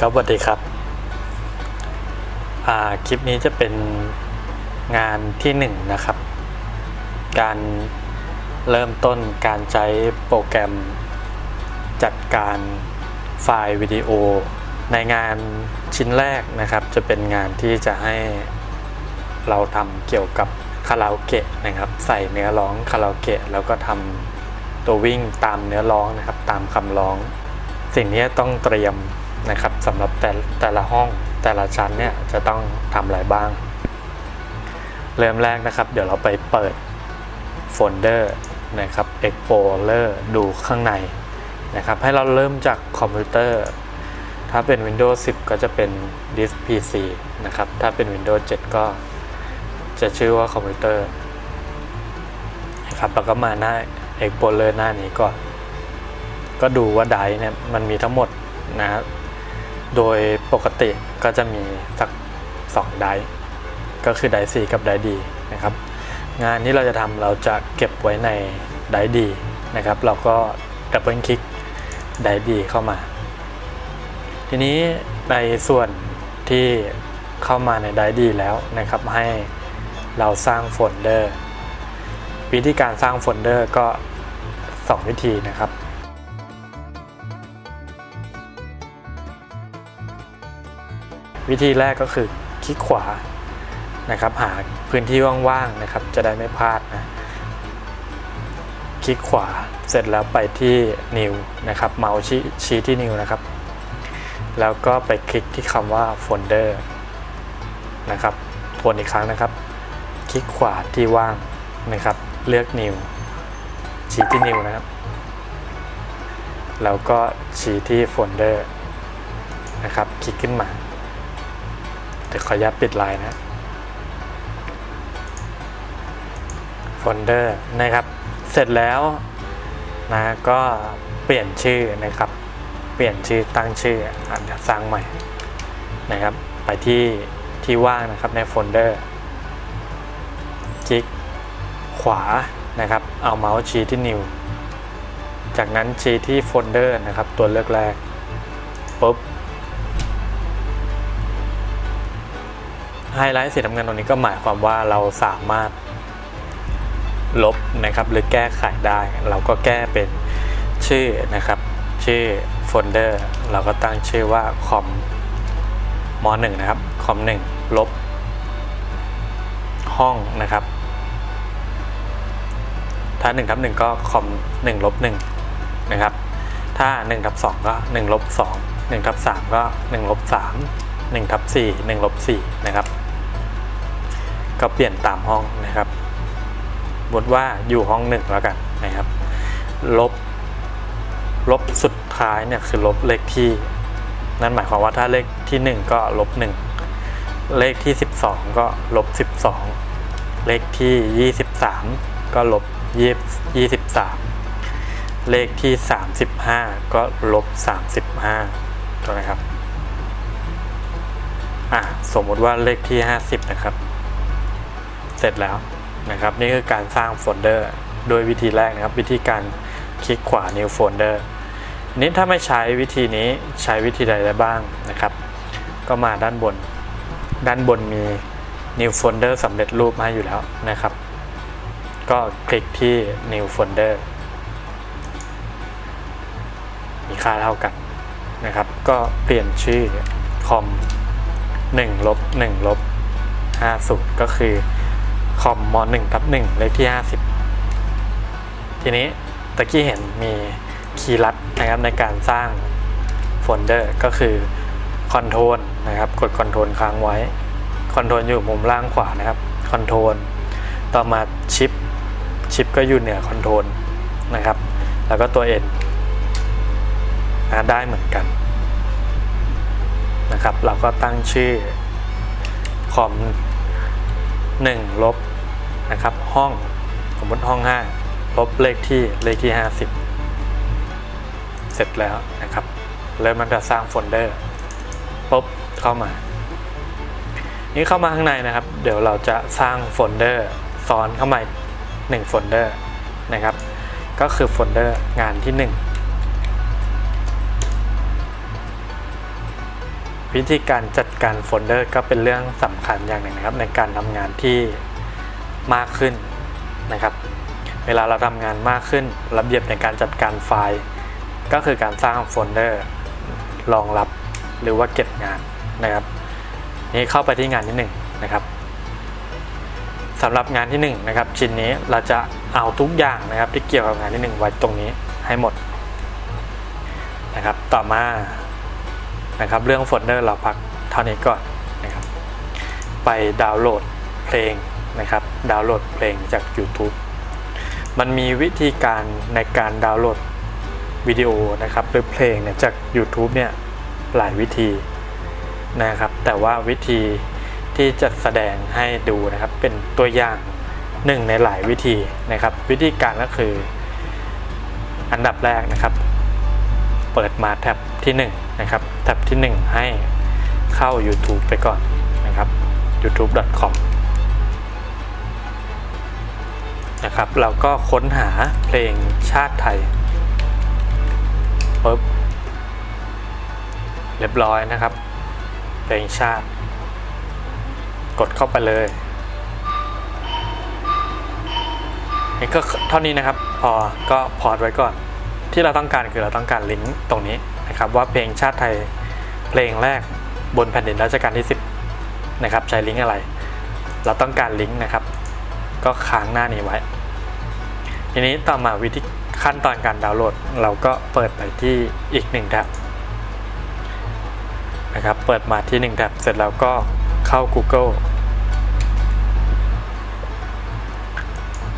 ครับสวัสดีครับคลิปนี้จะเป็นงานที่หนึ่งนะครับ การเริ่มต้นการใช้โปรแกรมจัดการไฟล์วิดีโอ ในงานชิ้นแรกนะครับ จะเป็นงานที่จะให้เราทำเกี่ยวกับคาราโอเกะนะครับ ใส่เนื้อร้องคาราโอเกะแล้วก็ทำตัววิ่งตามเนื้อร้องนะครับ ตามคำร้อง สิ่งนี้ต้องเตรียม นะครับสำหรับแต่แต่ละห้องแต่ละชั้นเนี่ยจะต้องทำอะไรบ้าง เริ่มแรกนะครับ เดี๋ยวเราไปเปิดโฟลเดอร์นะครับ Explorer ดูข้างในนะครับให้เราเริ่มจากคอมพิวเตอร์ ถ้าเป็น Windows 10 ก็จะเป็น Disk PC นะครับ ถ้าเป็น Windows 7 ก็จะชื่อว่าคอมพิวเตอร์นะครับแล้วก็มาหน้า Explorer หน้านี้ก่อนก็ดูว่าไดเนี่ยมันมีทั้งหมดนะครับ โดยปกติก็จะมีสัก2ไดก็คือไดร์ C กับไดร์ D นะครับ งานที่เราจะทำเราจะเก็บไว้ในไดร์ D นะครับ เราก็ดับเบิลคลิกไดร์ D เข้ามา ทีนี้ในส่วนที่เข้ามาในไดร์ D แล้วนะครับ ให้เราสร้างโฟลเดอร์ วิธีการสร้างโฟลเดอร์ก็ 2 วิธีนะครับ วิธีแรกก็คือคลิกขวานะครับ หาพื้นที่ว่างๆนะครับ จะได้ไม่พลาดนะคลิกขวาเสร็จแล้วไปที่ New นะครับ เมาส์ชี้ที่ New นะครับ แล้วก็ไปคลิกที่คำว่าโฟลเดอร์นะครับทวนอีกครั้งนะครับ คลิกขวาที่ว่างนะครับ เลือก New ชี้ที่ New นะครับ แล้วก็ชี้ที่โฟลเดอร์นะครับ คลิกขึ้นมา ดี๋ยวขออนุญาตปิดไลน์นะโฟลเดอร์นะครับ เสร็จแล้วนะก็เปลี่ยนชื่อนะครับ เปลี่ยนชื่อตั้งชื่ออาจจะสร้างใหม่นะครับ ไปที่ที่ว่างนะครับในโฟลเดอร์คลิกขวานะครับ เอาเมาส์ชี้ที่ New จากนั้นชี้ที่โฟลเดอร์นะครับ ตัวเลือกแรกปุ๊บ ไฮไลท์สีน้ำเงินตรงนี้ก็หมายความว่าเราสามารถลบนะครับหรือแก้ไขได้ เราก็แก้เป็นชื่อนะครับ ชื่อโฟลเดอร์เราก็ตั้งชื่อว่าคอมมหนึ่งนะครับคอมหนึ่งลบ ห้องนะครับ ถ้า1ทับ1ก็คอม1ลบ1นะครับ ถ้า1ทับ2ก็1ลบ2 1ทับ3ก็1ลบ3 1ทับ4 1ลบ4นะครับ ก็เปลี่ยนตามห้องนะครับบทว่าอยู่ห้องหนึ่งแล้วกันนะครับ ลบ ลบสุดท้ายเนี่ยคือลบเลขที่ นั่นหมายความว่าถ้าเลขที่ 1 ก็ลบ1เลขที่ 12 ก็ลบ 12 เลขที่ 23 ก็ลบ23 เลขที่ 35 ก็ลบ 35ถูกไหมครับอะสมมติว่าเลขที่ 50 นะครับ เสร็จแล้วนะครับ นี่คือการสร้างโฟลเดอร์โดยวิธีแรกนะครับ วิธีการคลิกขวา new folder อันนี้ถ้าไม่ใช้วิธีนี้ใช้วิธีใดได้บ้างนะครับ ก็มาด้านบน ด้านบนมี new folder สำเร็จรูปมาอยู่แล้วนะครับ ก็คลิกที่ new folder มีค่าเท่ากันนะครับ ก็เปลี่ยนชื่อคอม1ลบ1ลบ50 ก็คือ อมม 1 ทับ1เลขที่ 50 ทีนี้ตะกี้เห็นมีคีย์ลัดนะครับในการสร้างโฟลเดอร์ก็คือคอนโทรลนะครับ กดคอนโทรลค้างไว้คอนโทรลอยู่มุมล่างขวานะครับคอนโทรลต่อมาชิปชิปก็อยู่เหนือคอนโทรลนะครับ แล้วก็ตัว N นะได้เหมือนกันนะครับ เราก็ตั้งชื่อคอม1ลบ นะครับ ห้องสมมติห้อง 5 ลบเลขที่เลขที่ 50 เสร็จแล้วนะครับเริ่มมันจะสร้างโฟลเดอร์ปุ๊บเข้ามา นี่เข้ามาข้างในนะครับ เดี๋ยวเราจะสร้างโฟลเดอร์ซ้อนเข้ามาหนึ่งโฟลเดอร์นะครับ ก็คือโฟลเดอร์งานที่ 1วิธีการจัดการโฟลเดอร์ก็เป็นเรื่องสำคัญอย่างหนึ่งนะครับ ในการทำงานที่ มากขึ้นนะครับ เวลาเราทำงานมากขึ้น ระเบียบในการจัดการไฟล์ ก็คือการสร้างโฟลเดอร์รองรับหรือว่าเก็บงานนะครับ นี่เข้าไปที่งานที่หนึ่งนะครับสำหรับงานที่หนึ่งนะครับชิ้นนี้เราจะเอาทุกอย่างนะครับ ที่เกี่ยวกับงานที่หนึ่งไว้ตรงนี้ให้หมดนะครับ ต่อมานะครับ เรื่องโฟลเดอร์เราพักเท่านี้ก่อนนะครับ ไปดาวน์โหลดเพลง นะครับดาวน์โหลดเพลงจาก YouTube มันมีวิธีการในการดาวน์โหลดวิดีโอนะครับหรือเพลงเนี่ยจาก YouTube เนี่ยหลายวิธีนะครับ แต่ว่าวิธีที่จะแสดงให้ดูนะครับเป็นตัวอย่างหนึ่งในหลายวิธีนะครับ วิธีการก็คืออันดับแรกนะครับ เปิดมาแท็บที่1นะครับแท็บที่ 1 ให้เข้า YouTube ไปก่อนนะครับ youtube.com นะครับเราก็ค้นหาเพลงชาติไทยปุ๊บเรียบร้อยนะครับ เพลงชาติ กดเข้าไปเลยนี่ก็เท่านี้นะครับ พอก็พอดไว้ก่อน ที่เราต้องการคือเราต้องการลิงก์ตรงนี้นะครับ ว่าเพลงชาติไทยเพลงแรกบนแผ่นดินรัชกาลที่ 10 นะครับ ใช้ลิงก์อะไร เราต้องการลิงก์นะครับ ก็ค้างหน้านี้ไว้ ทีนี้ต่อมาวิธีขั้นตอนการดาวน์โหลด เราก็เปิดไปที่อีกหนึ่งแท็บนะครับ เปิดมาที่1แท็บเสร็จแล้วก็เข้า Google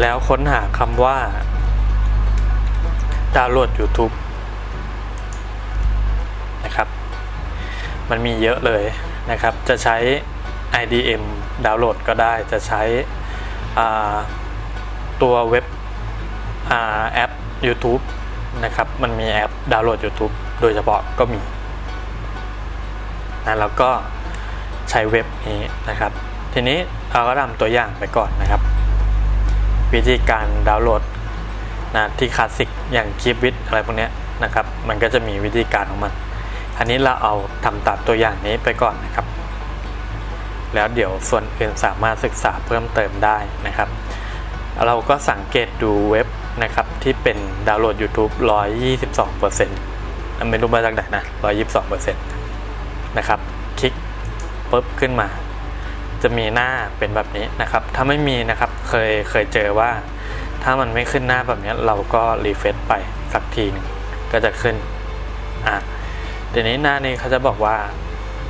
แล้วค้นหาคำว่า ดาวน์โหลด YouTube นะครับ มันมีเยอะเลยนะครับ จะใช้ IDM ดาวน์โหลดก็ได้ จะใช้ ตัวเว็บแอป YouTube นะครับ มันมีแอปดาวน์โหลด YouTube โดยเฉพาะก็มีนะแล้วก็ใช้เว็บนี้นะครับ ทีนี้เราก็ทำตัวอย่างไปก่อนนะครับ วิธีการดาวน์โหลดนะที่คลาสสิกอย่างคลิปวิดอะไรพวกนี้นะครับ มันก็จะมีวิธีการของมัน อันนี้เราเอาทำตามตัวอย่างนี้ไปก่อนนะครับ แล้วเดี๋ยวส่วนอื่นสามารถศึกษาเพิ่มเติมได้นะครับ เราก็สังเกตดูเว็บนะครับที่เป็นดาวน์โหลด YouTube 122%ไม่รู้มาจากไหนนะ122%นะครับคลิกปุ๊บขึ้นมา จะมีหน้าเป็นแบบนี้นะครับ ถ้าไม่มีนะครับเคยเคยเจอว่า ถ้ามันไม่ขึ้นหน้าแบบนี้เราก็รีเฟซไปสักทีหนึงก็จะขึ้นอะทีนี้หน้านี้เขาจะบอกว่า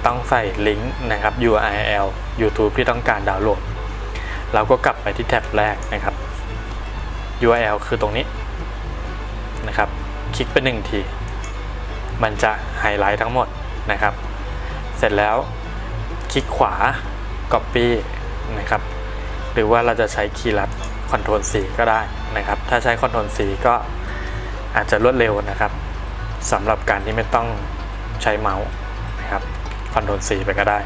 ต้องใส่ลิงก์นะครับ URL YouTube ที่ต้องการดาวน์โหลด เราก็กลับไปที่แท็บแรกนะครับ URL คือตรงนี้นะครับ คลิกไปหนึ่งที มันจะไฮไลท์ทั้งหมดนะครับ เสร็จแล้วคลิกขวา Copy นะครับ หรือว่าเราจะใช้คีย์ลัด Ctrl C ก็ได้นะครับ ถ้าใช้ Ctrl C ก็อาจจะรวดเร็วนะครับสำหรับการที่ไม่ต้องใช้เมาส์ นะครับ Ctrl C ไปก็ได้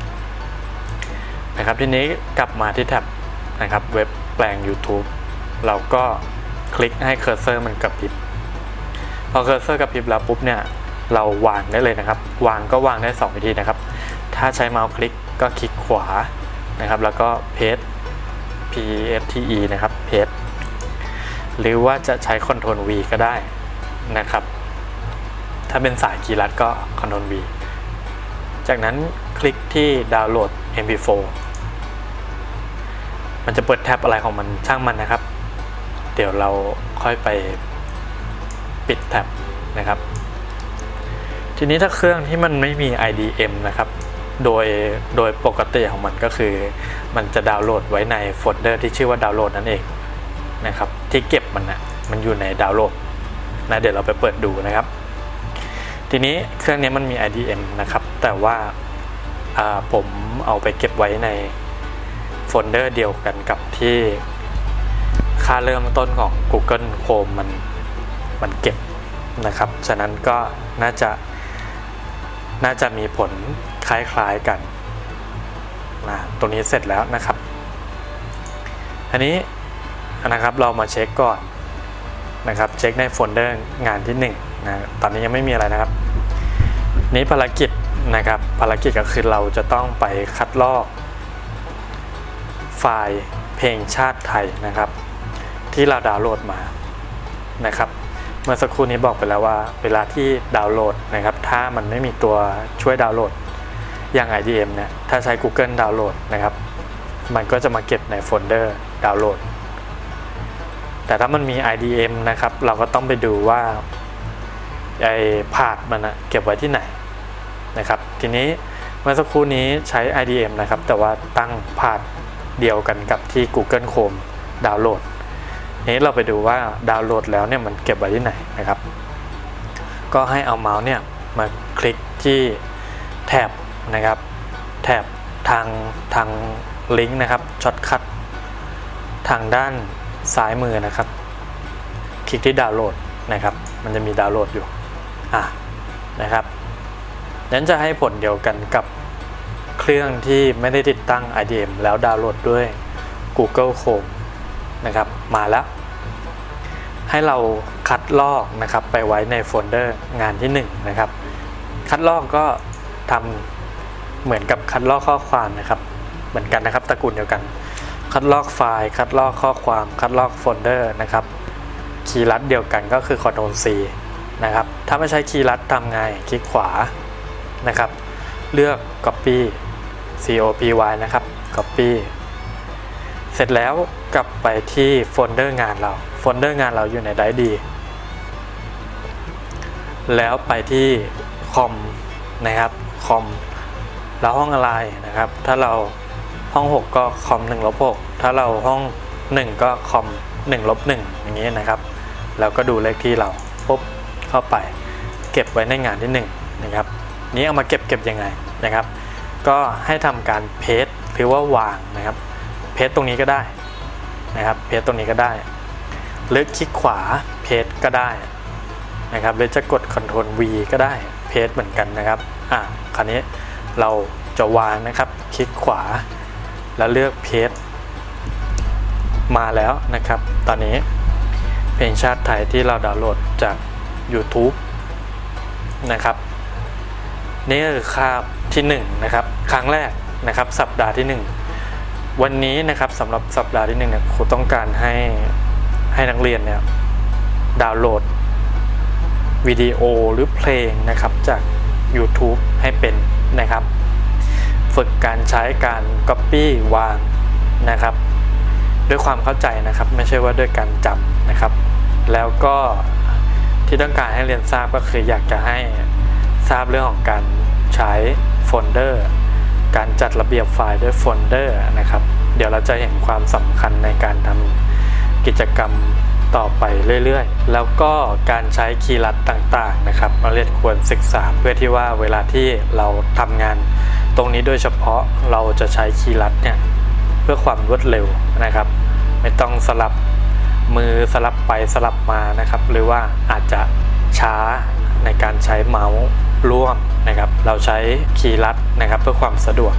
นะครับทีนี้กลับมาที่แท็บนะครับเว็บแปลง YouTube เราก็คลิกให้เคอร์เซอร์มันกระพริบพอเคอร์เซอร์กระพริบแล้วปุ๊บเนี่ยเราวางได้เลยนะครับ วางก็วางได้ 2 วิธีนะครับ ถ้าใช้เมาส์คลิกก็คลิกขวานะครับ แล้วก็เพจ P S T E นะครับเพจหรือว่าจะใช้ Ctrl V ก็ได้นะครับ ถ้าเป็นสายคีย์ลัดก็ Ctrl V จากนั้นคลิกที่ดาวน์โหลด MP4 มันจะเปิดแท็บอะไรของมันช่างมันนะครับ เดี๋ยวเราค่อยไปปิดแท็บนะครับ ทีนี้ถ้าเครื่องที่มันไม่มี IDM นะครับ โดยโดยปกติของมันก็คือ มันจะดาวน์โหลดไว้ในโฟลเดอร์ที่ชื่อว่าดาวน์โหลดนั่นเองนะครับ ที่เก็บมันนะมันอยู่ในดาวน์โหลดนะเดี๋ยวเราไปเปิดดูนะครับ ทีนี้เครื่องนี้มันมี IDM นะครับ แต่ว่าผมเอาไปเก็บไว้ในโฟลเดอร์เดียวกันกับที่ค่าเริ่มต้นของ Google Chrome มันมันเก็บนะครับ ฉะนั้นก็น่าจะน่าจะมีผลคล้ายๆกันนะตรงนี้เสร็จแล้วนะครับ อันนี้นะครับเรามาเช็คก่อนนะครับ เช็คในโฟลเดอร์งานที่ 1 นะตอนนี้ยังไม่มีอะไรนะครับ นี้ภารกิจนะครับ ภารกิจก็คือเราจะต้องไปคัดลอก ไฟล์เพลงชาติไทยนะครับ ที่เราดาวน์โหลดมานะครับ เมื่อสักครู่นี้บอกไปแล้วว่า เวลาที่ดาวน์โหลดนะครับ ถ้ามันไม่มีตัวช่วยดาวน์โหลดอย่าง IDM เนี่ยถ้าใช้ Google ดาวน์โหลดนะครับ มันก็จะมาเก็บในโฟลเดอร์ดาวน์โหลดแต่ถ้ามันมี IDM นะครับ เราก็ต้องไปดูว่า ไอ้พาดมันนะเก็บไว้ที่ไหนนะครับ ทีนี้เมื่อสักครู่นี้ใช้ IDM นะครับ แต่ว่าตั้งพาดเดียวกันกับที่ Google Chrome ดาวน์โหลดนี้เราไปดูว่าดาวน์โหลดแล้วเนี่ยมันเก็บไว้ที่ไหนนะครับ ก็ให้เอาเมาส์เนี่ยมาคลิกที่แท็บนะครับ แท็บทางทางลิงก์นะครับช็อตคัททางด้านซ้ายมือนะครับ คลิกที่ดาวน์โหลดนะครับ มันจะมีดาวน์โหลดอยู่ อะนะครับนั้นจะให้ผลเดียวกันกับเครื่องที่ไม่ได้ติดตั้ง IDM แล้วดาวน์โหลดด้วย Google Chrome นะครับ มาแล้ว ให้เราคัดลอกนะครับไปไว้ในโฟลเดอร์งานที่ 1 นะครับ คัดลอกก็ทำเหมือนกับคัดลอกข้อความนะครับ เหมือนกันนะครับตระกูลเดียวกัน คัดลอกไฟล์คัดลอกข้อความ คัดลอกโฟลเดอร์นะครับ คีย์ลัดเดียวกันก็คือ Ctrl C นะครับ ถ้าไม่ใช้คีย์ลัดทำไง คลิกขวานะครับ เลือก Copy C O P Y นะครับ Copy เสร็จแล้วกลับไปที่โฟลเดอร์งานเรา โฟลเดอร์งานเราอยู่ในไดรดี แล้วไปที่คอมนะครับ คอม แล้วห้องอะไรนะครับ ถ้าเราห้อง 6 ก็คอม1ลบ6ถ้าเราห้อง 1 ก็คอม1ลบ1อย่างนี้นะครับ แล้วก็ดูเลขที่เราปุ๊บ เข้าไป เก็บไว้ในงานที่1นะครับนี้เอามาเก็บเก็บยังไงนะครับ ก็ให้ทำการเพจหรือว่าวางนะครับ เพจตรงนี้ก็ได้นะครับ เพจตรงนี้ก็ได้หรือคลิกขวาเพจก็ได้นะครับหรือจะกด Ctrl V ก็ได้เพจเหมือนกันนะครับอะคราวนี้เราจะวางนะครับ คลิกขวา แล้วเลือกเพจมาแล้วนะครับ ตอนนี้เพลงชาติไทยที่เราดาวน์โหลดจาก YouTube นะครับนี่คือคาบที่1นะครับครั้งแรกนะครับ สัปดาห์ที่ 1 วันนี้นะครับสำหรับสัปดาห์ที่1เนี่ยครูต้องการให้ให้นักเรียนเนี่ยดาวน์โหลดวิดีโอหรือเพลงนะครับจาก YouTube ให้เป็นนะครับ ฝึกการใช้การ Copy วางนะครับ ด้วยความเข้าใจนะครับ ไม่ใช่ว่าด้วยการจำนะครับ แล้วก็ ที่ต้องการให้เรียนทราบก็คืออยากจะให้ทราบเรื่องของการใช้โฟลเดอร์ การจัดระเบียบไฟล์ด้วยโฟลเดอร์นะครับ เดี๋ยวเราจะเห็นความสำคัญในการทำกิจกรรมต่อไปเรื่อยๆ แล้วก็การใช้คีย์ลัดต่างๆนะครับนักเรียนควรศึกษาเพื่อที่ว่าเวลาที่เราทำงาน ตรงนี้โดยเฉพาะเราจะใช้คีย์ลัดเนี่ยเพื่อความรวดเร็วนะครับ ไม่ต้องสลับ มือสลับไปสลับมานะครับ หรือว่าอาจจะช้าในการใช้เมาส์ร่วมนะครับ เราใช้คีย์ลัดนะครับ เพื่อความสะดวก